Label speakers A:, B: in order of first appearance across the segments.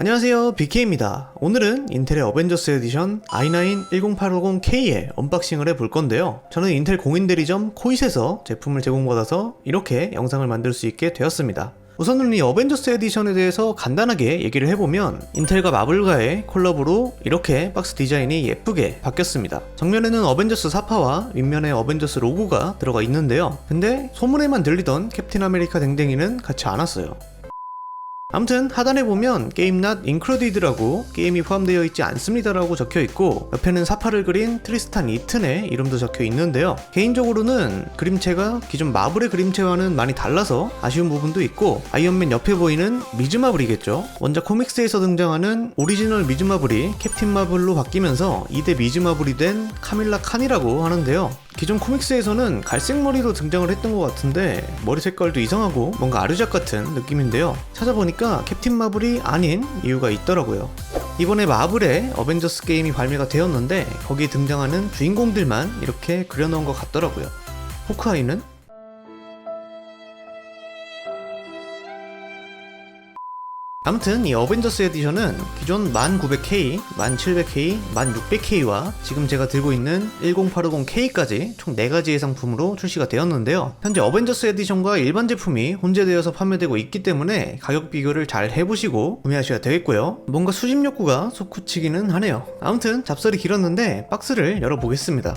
A: 안녕하세요 BK입니다 오늘은 인텔의 어벤져스 에디션 i9 10850K의 언박싱을 해볼 건데요 저는 인텔 공인 대리점 코잇에서 제품을 제공받아서 이렇게 영상을 만들 수 있게 되었습니다 우선은 이 어벤져스 에디션에 대해서 간단하게 얘기를 해보면 인텔과 마블과의 콜라보로 이렇게 박스 디자인이 예쁘게 바뀌었습니다. 정면에는 어벤져스 사파와 윗면에 어벤져스 로고가 들어가 있는데요. 근데 소문에만 들리던 캡틴 아메리카 댕댕이는 같이 안 왔어요. 아무튼 하단에 보면 게임 not included라고 게임이 포함되어 있지 않습니다라고 적혀 있고 옆에는 사파를 그린 트리스탄 이튼의 이름도 적혀 있는데요. 개인적으로는 그림체가 기존 마블의 그림체와는 많이 달라서 아쉬운 부분도 있고 아이언맨 옆에 보이는 미즈 마블이겠죠. 원작 코믹스에서 등장하는 오리지널 미즈 마블이 캡틴 마블로 바뀌면서 2대 미즈 마블이 된 카밀라 칸이라고 하는데요. 기존 코믹스에서는 갈색 머리로 등장을 했던 것 같은데 머리 색깔도 이상하고 뭔가 아르작 같은 느낌인데요. 찾아보니까 캡틴 마블이 아닌 이유가 있더라고요. 이번에 마블의 어벤져스 게임이 발매가 되었는데 거기에 등장하는 주인공들만 이렇게 그려놓은 것 같더라고요. 호크아이는 아무튼 이 어벤져스 에디션은 기존 1900K, 1700K, 1600K와 지금 제가 들고 있는 10850K까지 총 4가지의 상품으로 출시가 되었는데요. 현재 어벤져스 에디션과 일반 제품이 혼재되어서 판매되고 있기 때문에 가격 비교를 잘 해보시고 구매하셔야 되겠고요. 뭔가 수집 욕구가 솟구치기는 하네요. 아무튼 잡설이 길었는데 박스를 열어보겠습니다.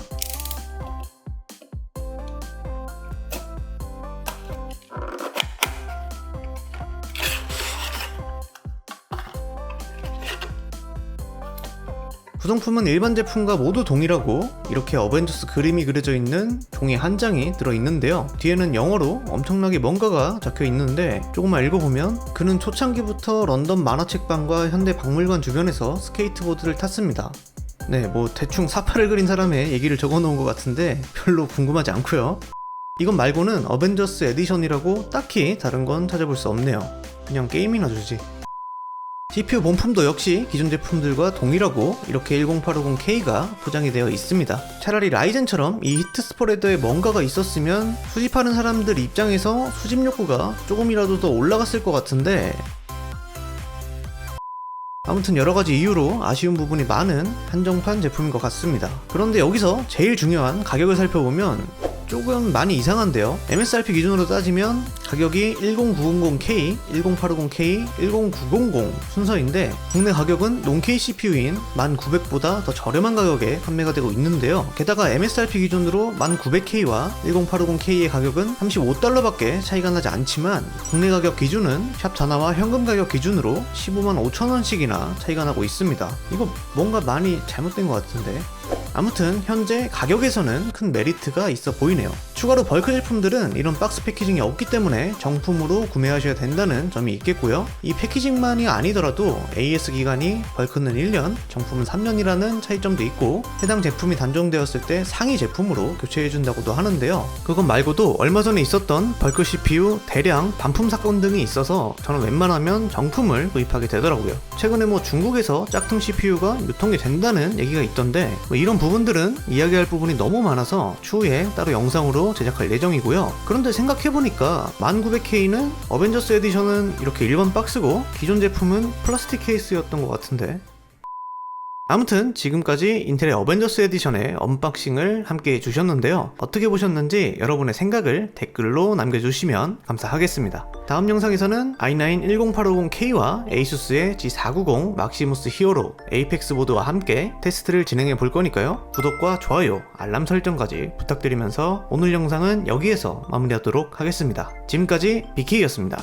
A: 구성품은 일반 제품과 모두 동일하고 이렇게 어벤져스 그림이 그려져 있는 종이 한 장이 들어있는데요. 뒤에는 영어로 엄청나게 뭔가가 적혀 있는데 조금만 읽어보면 그는 초창기부터 런던 만화책방과 현대 박물관 주변에서 스케이트보드를 탔습니다. 네, 뭐 대충 사파를 그린 사람의 얘기를 적어 놓은 것 같은데 별로 궁금하지 않고요. 이건 말고는 어벤져스 에디션이라고 딱히 다른 건 찾아볼 수 없네요. 그냥 게임이나 주지. CPU 본품도 역시 기존 제품들과 동일하고 이렇게 10850K가 포장이 되어 있습니다. 차라리 라이젠처럼 이 히트 스프레더에 뭔가가 있었으면 수집하는 사람들 입장에서 수집 욕구가 조금이라도 더 올라갔을 것 같은데 아무튼 여러 가지 이유로 아쉬운 부분이 많은 한정판 제품인 것 같습니다. 그런데 여기서 제일 중요한 가격을 살펴보면 조금 많이 이상한데요. MSRP 기준으로 따지면 가격이 10900K, 10850K, 10900 순서인데 국내 가격은 논K CPU인 1900보다 더 저렴한 가격에 판매가 되고 있는데요. 게다가 MSRP 기준으로 1900K와 1080K의 가격은 35달러밖에 차이가 나지 않지만 국내 가격 기준은 샵 전화와 현금 가격 기준으로 15만 5천원씩이나 차이가 나고 있습니다. 이거 뭔가 많이 잘못된 것 같은데. 아무튼 현재 가격에서는 큰 메리트가 있어 보이네요. 추가로 벌크 제품들은 이런 박스 패키징이 없기 때문에 정품으로 구매하셔야 된다는 점이 있겠고요. 이 패키징만이 아니더라도 AS 기간이 벌크는 1년, 정품은 3년이라는 차이점도 있고 해당 제품이 단종되었을 때 상위 제품으로 교체해준다고도 하는데요. 그것 말고도 얼마 전에 있었던 벌크 CPU 대량 반품 사건 등이 있어서 저는 웬만하면 정품을 구입하게 되더라고요. 최근에 뭐 중국에서 짝퉁 CPU가 유통이 된다는 얘기가 있던데 뭐 이런 부분들은 이야기할 부분이 너무 많아서 추후에 따로 영상으로 제작할 예정이고요. 그런데 생각해보니까 1900K는 어벤져스 에디션은 이렇게 일반 박스고 기존 제품은 플라스틱 케이스였던 것 같은데 아무튼 지금까지 인텔의 어벤져스 에디션의 언박싱을 함께 해주셨는데요. 어떻게 보셨는지 여러분의 생각을 댓글로 남겨주시면 감사하겠습니다. 다음 영상에서는 i9 10850K와 ASUS의 G490 막시무스 히어로 에이펙스 보드와 함께 테스트를 진행해 볼 거니까요. 구독과 좋아요, 알람 설정까지 부탁드리면서 오늘 영상은 여기에서 마무리하도록 하겠습니다. 지금까지 BK였습니다.